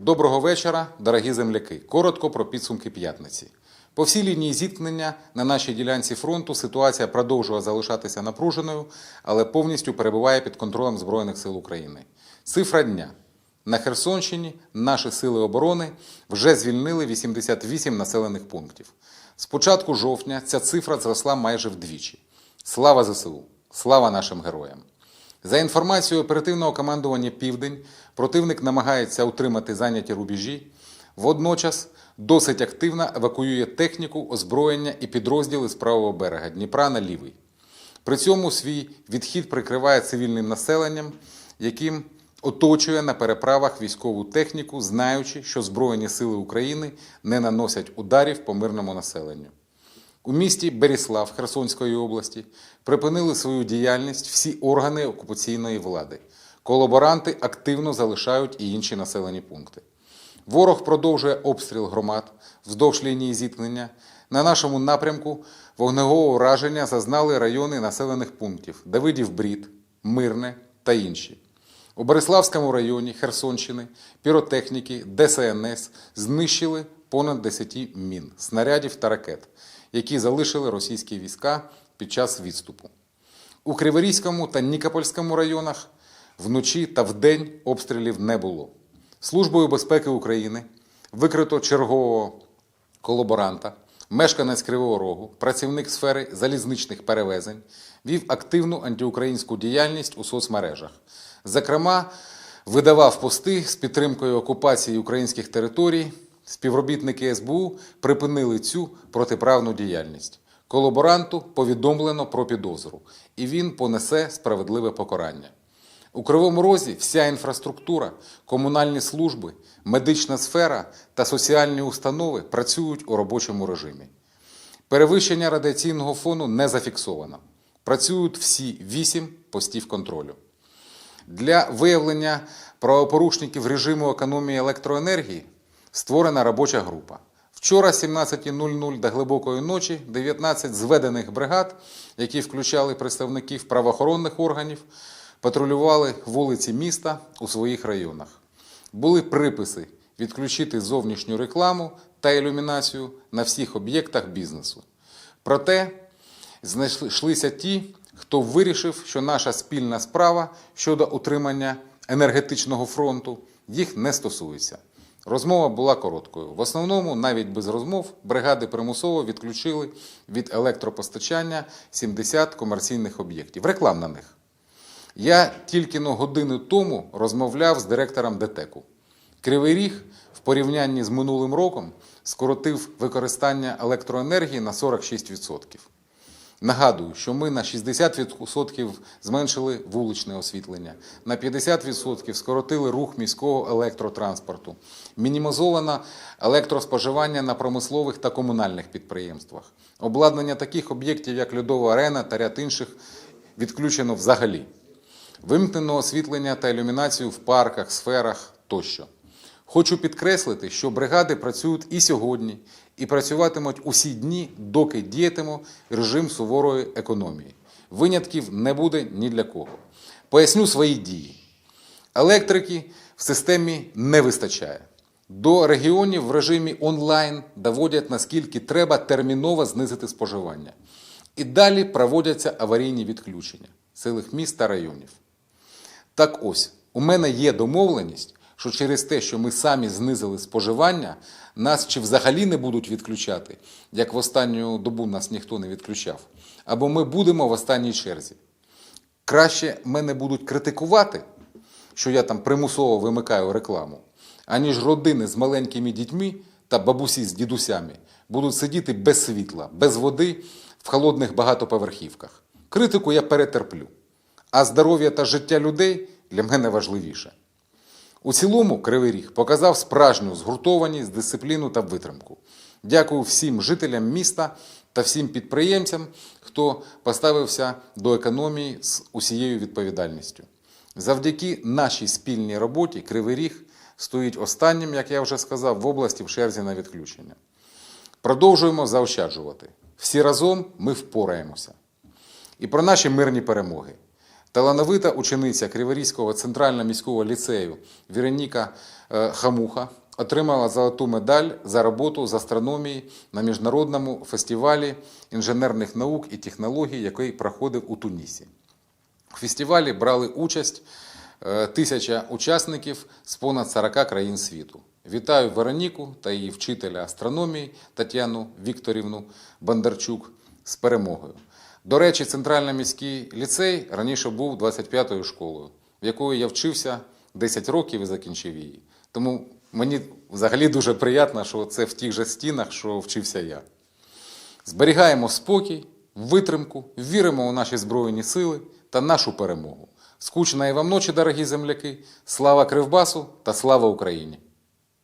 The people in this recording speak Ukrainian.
Доброго вечора, дорогі земляки. Коротко про підсумки п'ятниці. По всій лінії зіткнення на нашій ділянці фронту ситуація продовжує залишатися напруженою, але повністю перебуває під контролем Збройних сил України. Цифра дня. На Херсонщині наші сили оборони вже звільнили 88 населених пунктів. З початку жовтня ця цифра зросла майже вдвічі. Слава ЗСУ! Слава нашим героям! За інформацією оперативного командування Південь, противник намагається утримати зайняті рубежі. Водночас досить активно евакуює техніку, озброєння і підрозділи з правого берега Дніпра на лівий. При цьому свій відхід прикриває цивільним населенням, яким оточує на переправах військову техніку, знаючи, що Збройні сили України не наносять ударів по мирному населенню. У місті Беріслав Херсонської області припинили свою діяльність всі органи окупаційної влади. Колаборанти активно залишають і інші населені пункти. Ворог продовжує обстріл громад вздовж лінії зіткнення. На нашому напрямку вогневого ураження зазнали райони населених пунктів Давидів Брід, Мирне та інші. У Бориславському районі Херсонщини піротехніки ДСНС знищили понад 10 мін, снарядів та ракет, які залишили російські війська під час відступу. У Криворізькому та Нікопольському районах вночі та вдень обстрілів не було. Службою безпеки України викрито чергового колаборанта, мешканець Кривого Рогу, працівник сфери залізничних перевезень, вів активну антиукраїнську діяльність у соцмережах. Зокрема, видавав пости з підтримкою окупації українських територій. Співробітники СБУ припинили цю протиправну діяльність. Колаборанту повідомлено про підозру, і він понесе справедливе покарання. У Кривому Розі вся інфраструктура, комунальні служби, медична сфера та соціальні установи працюють у робочому режимі. Перевищення радіаційного фону не зафіксовано. Працюють всі вісім постів контролю. Для виявлення правопорушників режиму економії електроенергії створена робоча група. Вчора, 17.00 до глибокої ночі, 19 зведених бригад, які включали представників правоохоронних органів, патрулювали вулиці міста у своїх районах. Були приписи відключити зовнішню рекламу та ілюмінацію на всіх об'єктах бізнесу. Проте знайшлися ті, хто вирішив, що наша спільна справа щодо утримання енергетичного фронту їх не стосується. Розмова була короткою. В основному, навіть без розмов, бригади примусово відключили від електропостачання 70 комерційних об'єктів. Реклам на них. Я тільки на годину тому розмовляв з директором ДТЕКу. Кривий Ріг в порівнянні з минулим роком скоротив використання електроенергії на 46%. Нагадую, що ми на 60% зменшили вуличне освітлення, на 50% скоротили рух міського електротранспорту, мінімізовано електроспоживання на промислових та комунальних підприємствах. Обладнання таких об'єктів, як льодова арена та ряд інших, відключено взагалі. Вимкнено освітлення та ілюмінацію в парках, сферах тощо. Хочу підкреслити, що бригади працюють і сьогодні, і працюватимуть усі дні, доки діятиме режим суворої економії. Винятків не буде ні для кого. Поясню свої дії. Електрики в системі не вистачає. До регіонів в режимі онлайн доводять наскільки треба терміново знизити споживання. І далі проводяться аварійні відключення цілих міст та районів. Так ось, у мене є домовленість, що через те, що ми самі знизили споживання, нас чи взагалі не будуть відключати, як в останню добу нас ніхто не відключав, або ми будемо в останній черзі. Краще мене будуть критикувати, що я там примусово вимикаю рекламу, аніж родини з маленькими дітьми та бабусі з дідусями будуть сидіти без світла, без води в холодних багатоповерхівках. Критику я перетерплю, а здоров'я та життя людей для мене важливіше. У цілому Кривий Ріг показав справжню згуртованість, дисципліну та витримку. Дякую всім жителям міста та всім підприємцям, хто поставився до економії з усією відповідальністю. Завдяки нашій спільній роботі Кривий Ріг стоїть останнім, як я вже сказав, в області в черзі на відключення. Продовжуємо заощаджувати. Всі разом ми впораємося. І про наші мирні перемоги. Талановита учениця Криворізького центрального міського ліцею Віроніка е, Хамуха отримала золоту медаль за роботу з астрономії на міжнародному фестивалі інженерних наук і технологій, який проходив у Тунісі. У фестивалі брали участь е, тисяча учасників з понад 40 країн світу. Вітаю Вероніку та її вчителя астрономії Тетяну Вікторівну Бондарчук з перемогою. До речі, Центральний міський ліцей раніше був 25-ю школою, в якої я вчився 10 років і закінчив її. Тому мені взагалі дуже приємно, що це в тих же стінах, що вчився я. Зберігаємо спокій, витримку, віримо у наші Збройні сили та нашу перемогу. Скучної вам ночі, дорогі земляки! Слава Кривбасу та слава Україні!